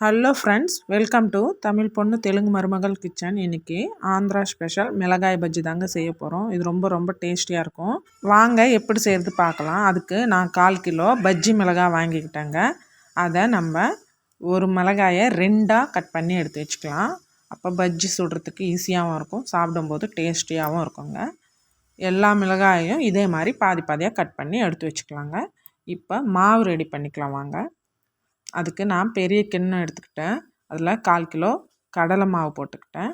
Hello friends welcome to Tamil பொண்ணு தெலுங்கு மருமகள் kitchen இன்றைக்கி ஆந்திரா ஸ்பெஷல் மிளகாய் பஜ்ஜி தாங்க செய்ய போகிறோம் இது ரொம்ப ரொம்ப டேஸ்டியாக இருக்கும் வாங்க எப்படி செய்கிறது பார்க்கலாம் அதுக்கு நான் கால் கிலோ பஜ்ஜி மிளகாய் வாங்கிக்கிட்டேங்க அதை நம்ம ஒரு மிளகாயை ரெண்டாக கட் பண்ணி எடுத்து வச்சுக்கலாம் அப்போ பஜ்ஜி சுடுறதுக்கு ஈஸியாகவும் இருக்கும் சாப்பிடும்போது டேஸ்டியாகவும் இருக்குங்க எல்லா மிளகாயும் இதே மாதிரி பாதி பாதியாக கட் பண்ணி எடுத்து வச்சுக்கலாங்க இப்போ மாவு ரெடி பண்ணிக்கலாம் வாங்க அதுக்கு நான் பெரிய கிண்ணம் எடுத்துக்கிட்டேன். அதில் கால் கிலோ கடலை மாவு போட்டுக்கிட்டேன்.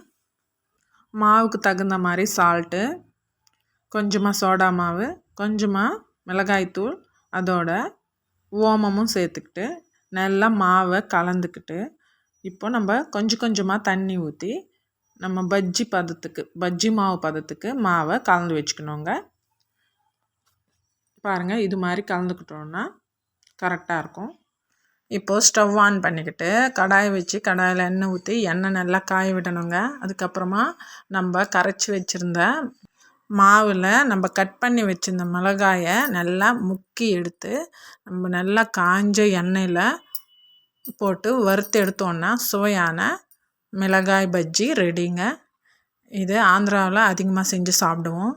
மாவுக்கு தகுந்த மாதிரி சால்ட்டு கொஞ்சமாக சோடா மாவு கொஞ்சமாக மிளகாய்த்தூள் அதோட ஓமமும் சேர்த்துக்கிட்டு நல்லா மாவை கலந்துக்கிட்டு இப்போ நம்ம கொஞ்சம் கொஞ்சமாக தண்ணி ஊற்றி நம்ம பஜ்ஜி பதத்துக்கு பஜ்ஜி மாவு பதத்துக்கு மாவை கலந்து வச்சுக்கணுங்க. பாருங்கள் இது மாதிரி கலந்துக்கிட்டோன்னா கரெக்டாக இருக்கும். இப்போது ஸ்டவ் ஆன் பண்ணிக்கிட்டு கடாயை வச்சு கடாயில் எண்ணெய் ஊற்றி எண்ணெய் நல்லா காய விடணுங்க. அதுக்கப்புறமா நம்ம கரைச்சி வச்சுருந்த மாவில் நம்ம கட் பண்ணி வச்சுருந்த மிளகாயை நல்லா முக்கி எடுத்து நம்ம நல்லா காஞ்ச எண்ணெயில் போட்டு வறுத்து எடுத்தோன்னா சுவையான மிளகாய் பஜ்ஜி ரெடிங்க. இது ஆந்திராவில் அதிகமாக செஞ்சு சாப்பிடுவோம்.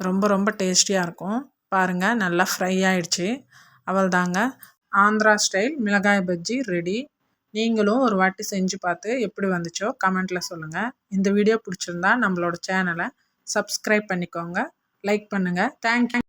ரொம்ப ரொம்ப டேஸ்டியாக இருக்கும். பாருங்கள் நல்லா ஃப்ரை ஆகிடுச்சி அவள் தாங்க ஆந்திரா ஸ்டைல் மிளகாய் பஜ்ஜி ரெடி நீங்களும் ஒரு வாட்டி செஞ்சு பார்த்து எப்படி வந்துச்சோ கமெண்ட்டில் சொல்லுங்கள் இந்த வீடியோ பிடிச்சிருந்தா நம்மளோட சேனலை சப்ஸ்கிரைப் பண்ணிக்கோங்க. லைக் பண்ணுங்கள் தேங்க்யூ